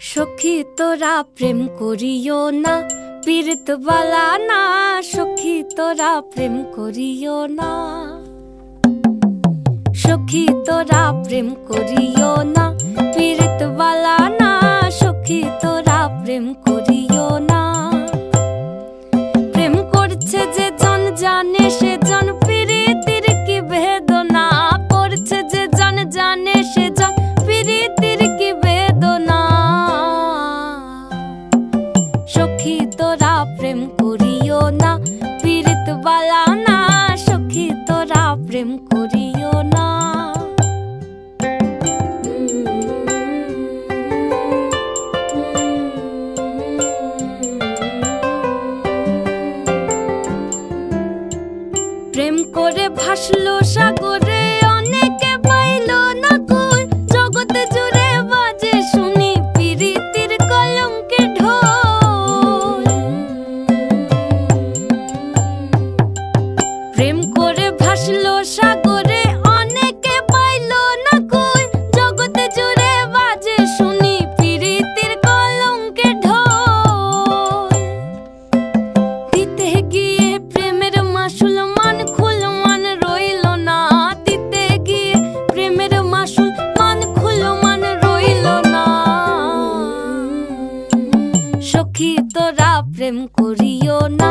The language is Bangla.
সখী তোরা প্রেম করিও না, পীরতবালা না। সখী তোরা প্রেম করিও না। সখী তোরা প্রেম করিও না, পীর প্রেম করিও না। প্রেম করছে যে জন জানে, সে জন প্রীতির কি বেদনা? করছে যে জন জানে, সে জন প্রীতির কি বেদনা? সখী তোরা প্রেম করিও না পীড়িত বালা না। সখী তোরা প্রেম করি করে ভাসলো সাগরে। প্রেম করিও না।